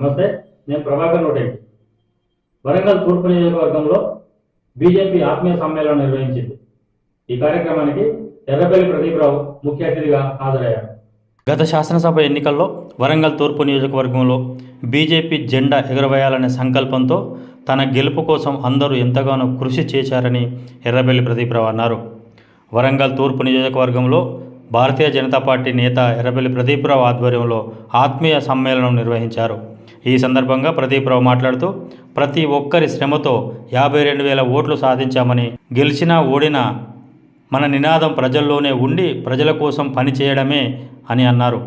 నమస్తే నేను ప్రభాకర్ నోటెడ్డి వరంగల్ తూర్పు నియోజకవర్గంలో బీజేపీ ఆత్మీయ సమ్మేళనం నిర్వహించింది. ఈ కార్యక్రమానికి ఎర్రపల్లి ప్రదీప్రావు ముఖ్య అతిథిగా హాజరయ్యారు. గత శాసనసభ ఎన్నికల్లో వరంగల్ తూర్పు నియోజకవర్గంలో బీజేపీ జెండా ఎగురవేయాలనే సంకల్పంతో తన గెలుపు కోసం అందరూ ఎంతగానో కృషి చేశారని ఎర్రబెల్లి ప్రదీప్రావు అన్నారు. వరంగల్ తూర్పు నియోజకవర్గంలో భారతీయ జనతా పార్టీ నేత ఎర్రబెల్లి ప్రదీప్రావు ఆధ్వర్యంలో ఆత్మీయ సమ్మేళనం నిర్వహించారు. ఈ సందర్భంగా ప్రదీప్రావు మాట్లాడుతూ ప్రతి ఒక్కరి శ్రమతో యాభై రెండు వేల ఓట్లు సాధించామని గెలిచినా ఓడినా మన నినాదం ప్రజల్లోనే ఉండి ప్రజల కోసం పనిచేయడమే అని అన్నారు.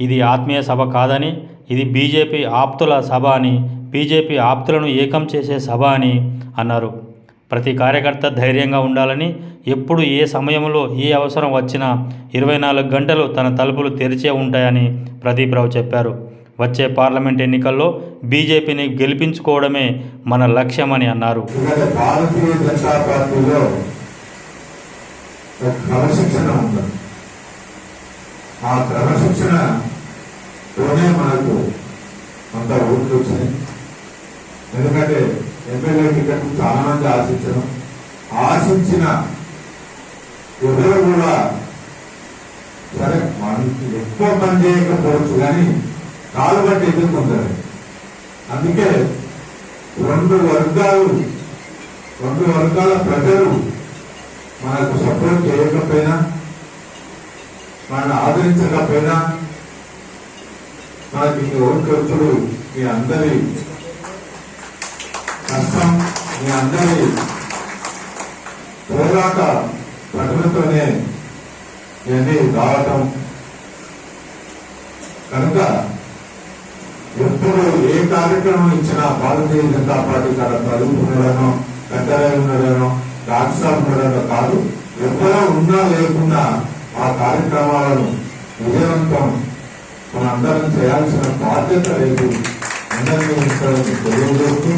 ఇది ఆత్మీయ సభ కాదని ఇది బీజేపీ ఆప్తుల సభ అని బీజేపీ ఆప్తులను ఏకం చేసే సభ అని అన్నారు. ప్రతి కార్యకర్త ధైర్యంగా ఉండాలని ఎప్పుడు ఏ సమయంలో ఏ అవసరం వచ్చినా ఇరవై నాలుగు గంటలు తన తలుపులు తెరిచే ఉంటాయని ప్రదీప్రావు చెప్పారు. వచ్చే పార్లమెంట్ ఎన్నికల్లో బీజేపీని గెలిపించుకోవడమే మన లక్ష్యమని అన్నారు. ఆ క్రమశిక్షణతోనే మనకు అంత ఓట్లు ఎందుకంటే ఎమ్మెల్యే టికెట్ చాలా మంది ఆశించడం ఆశించిన ఎవరు కూడా సరే మనకి ఎక్కువ పని చేయకపోవచ్చు కానీ కాలు బట్టి ఎదుర్కొంటారు. అందుకే రెండు వర్గాలు రెండు వర్గాల ప్రజలు మనకు సపోర్ట్ చేయకపోయినా మనల్ని ఆదరించకపోయినా మనకి ఈ మీ అందరి కష్టం మీ అందరి పోరాట ప్రజలతోనే ఇవన్నీ రావటం. కనుక ఎప్పుడు ఏ కార్యక్రమం ఇచ్చినా భారతీయ జనతా పార్టీ కాడ తలుపు ఉండడనో పెద్దలై ఉండడనో రాష్ట్రం ఉండడనో కాదు ఎవరో ఉన్నా లేకున్నా ఆ కార్యక్రమాలను విజయవంతం మనందరం చేయాల్సిన బాధ్యత లేదు. అందరినీ ఉంచాలని తెలియజేస్తూ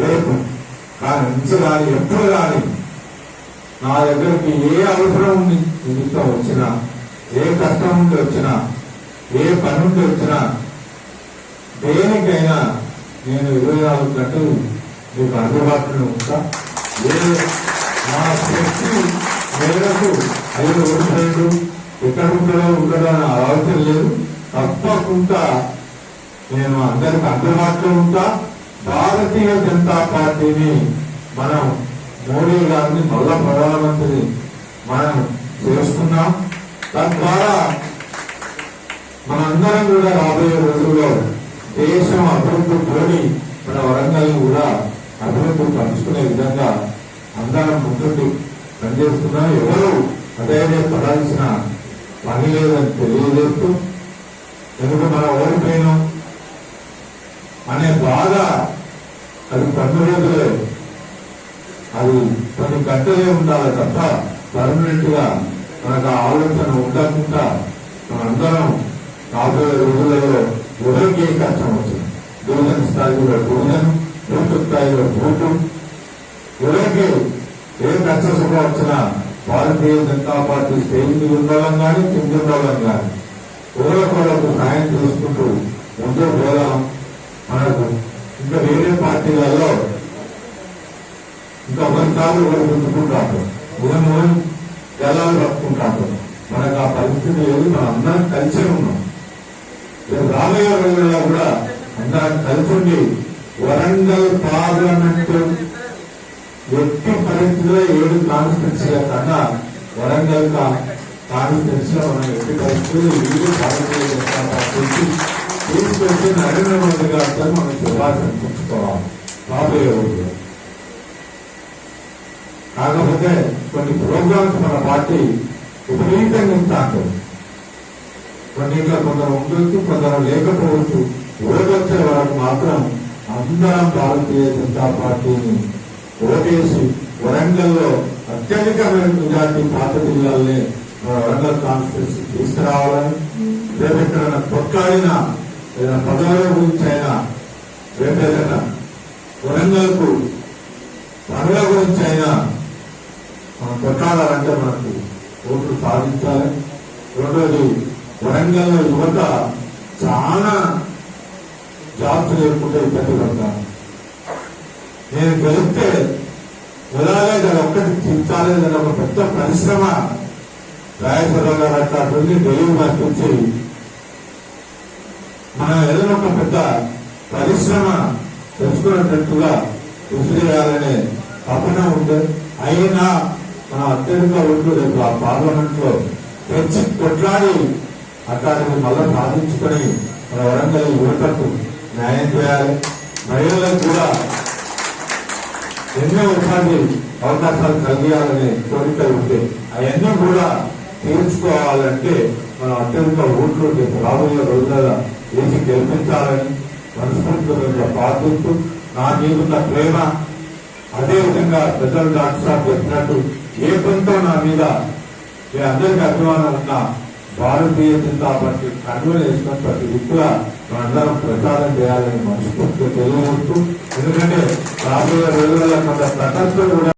రేపు కానీ నుంచి ఎప్పుడు కానీ నా దగ్గరికి ఏ అవసరం ని- నిమిత్తం వచ్చినా ఏ కష్టం నుండి వచ్చినా ఏ పని నుండి వచ్చినా దేనికైనా నేను ఇరవై నాలుగు గంటలు మీకు అందుబాటులో ఉంటా. ఏ నా శక్తి మేరకు ఐదు ఓడిపోయాడు ఎక్కడ ఉంటాడో ఉంటాడో అని ఆలోచన లేదు. తప్పకుండా నేను అందరికి అందుబాటులో ఉంటా. భారతీయ జనతా పార్టీని మనం మోడీ గారిని మళ్ళా ప్రధానమంత్రి మనం చేస్తున్నాం. తద్వారా మనందరం కూడా రాబోయే రోజుల్లో దేశం అభివృద్ధి కోరి మన వరంగల్ కూడా అభివృద్ధి పంచుకునే విధంగా అందరం ముందుకు పనిచేస్తున్నాం. ఎవరు అధైర్యపడాల్సిన పని లేదని తెలియజేస్తూ ఎందుకు మనం ఓడిపోయినాం అనే బాధ అది పన్ను రోజులే అది కొన్ని గంటలే ఉండాలి తప్ప పర్మనెంట్గా మనకు ఆ ఆలోచన ఉండకుండా మనందరం రాబోయే రోజులలో ఎవరికి ఏ కష్టం వచ్చింది. డివిజన్ స్థాయిలో డివిజన్ బూత్ స్థాయిలో బూతు ఎవరికి ఏ కష్ట సుఖం వచ్చినా భారతీయ జనతా పార్టీ స్టేజ్ ఉండాలని కానీ కింద కానీ ఒకరికొరకు సాయం చేసుకుంటూ ముందుకు పోదాం. మనకు ఇంకా వేరే పార్టీలలో ఇంకా మన కాదు ఒకరు గుర్తుకుంటారు. ఉదయం ఉదయం జలాలు మనకు ఆ పరిస్థితి లేదు. మనం అందరం కలిసే ఉన్నాం. రాబోయే రోజుల్లో కూడా అందరం కలిసి వరంగల్ పార్లమెంట్ ఎట్టి పరిస్థితిలో ఏడు కాన్స్టిట్యూన్సీల కన్నా వరంగల్ కాన్స్టిట్యూన్సీలో మనం ఎట్టి పరిస్థితులు వీళ్ళు భారతీయ జనతా పార్టీకి తీసుకొచ్చి నరేంద్ర మోదీ గారితో మనం శుభాషణ పుచ్చుకోవాలి రాబోయే రోజుల్లో. కాకపోతే కొన్ని ప్రోగ్రామ్స్ మన పార్టీ విపరీతంగా ఇస్తాంటారు కొన్నిట్లో కొందరు ఉండొచ్చు కొందరు లేకపోవచ్చు ఓటొచ్చే వరకు మాత్రం అందరం భారతీయ జనతా పార్టీని ఓటేసి వరంగల్లో అత్యధికమైన మెజార్టీ పాత జిల్లాలనే వరంగల్ కాన్స్టిట్యూన్సీ తీసుకురావాలని రేపు ఎక్కడైనా కొట్లాడినా ఏదైనా పదవుల గురించి అయినా రేపు ఏదైనా వరంగల్కు పనుల గురించి అయినా మనం కొట్లాడాలంటే మనకు ఓట్లు సాధించాలి. రెండోది వరంగల్ యువత చాలా జాబ్స్ లేకుండా ఇబ్బంది పడతాను నేను గెలిస్తే ఎలాగే దాని ఒక్కటి తీర్చాలి అని ఒక పెద్ద పరిశ్రమ రాయసరావు గారు అట్లాంటి ఢిల్లీ పంపించి మనం ఏదైనా ఒక పెద్ద పరిశ్రమ తెచ్చుకునేటట్టుగా కృషి చేయాలనే తపన ఉంది అయినా మన అత్యధిక ఓట్లు రేపు ఆ పార్లమెంట్లో తెచ్చి కొట్లాడి అట్లాంటివి మళ్ళా సాధించుకొని మన వరంగల్ యువతకు న్యాయం చేయాలి. మహిళలకు కూడా ఎన్నో ఉపాధి అవకాశాలు కలిగాలనే కోరిక ఉంటే అవన్నీ కూడా తీర్చుకోవాలంటే మనం అత్యంత ఓట్లు రాబోయే రోజుల వేసి గెలిపించాలని మనస్ఫూర్తిగా ప్రార్థిస్తూ నా మీదున్న ప్రేమ అదే విధంగా పెద్దలు డాక్టర్ సాబ్ చెప్పినట్టు ఏ పనితో నా మీద మీ అందరికీ అభిమానం ఉన్నా భారతీయ జనతా పార్టీ కన్వీన్ వేసుకున్న ప్రతి దిక్కులా మనందరం ప్రచారం చేయాలని మనస్ఫూర్తిగా తెలియజేస్తూ ఎందుకంటే రాబోయే రోజులలో కొంత తటస్థ కూడా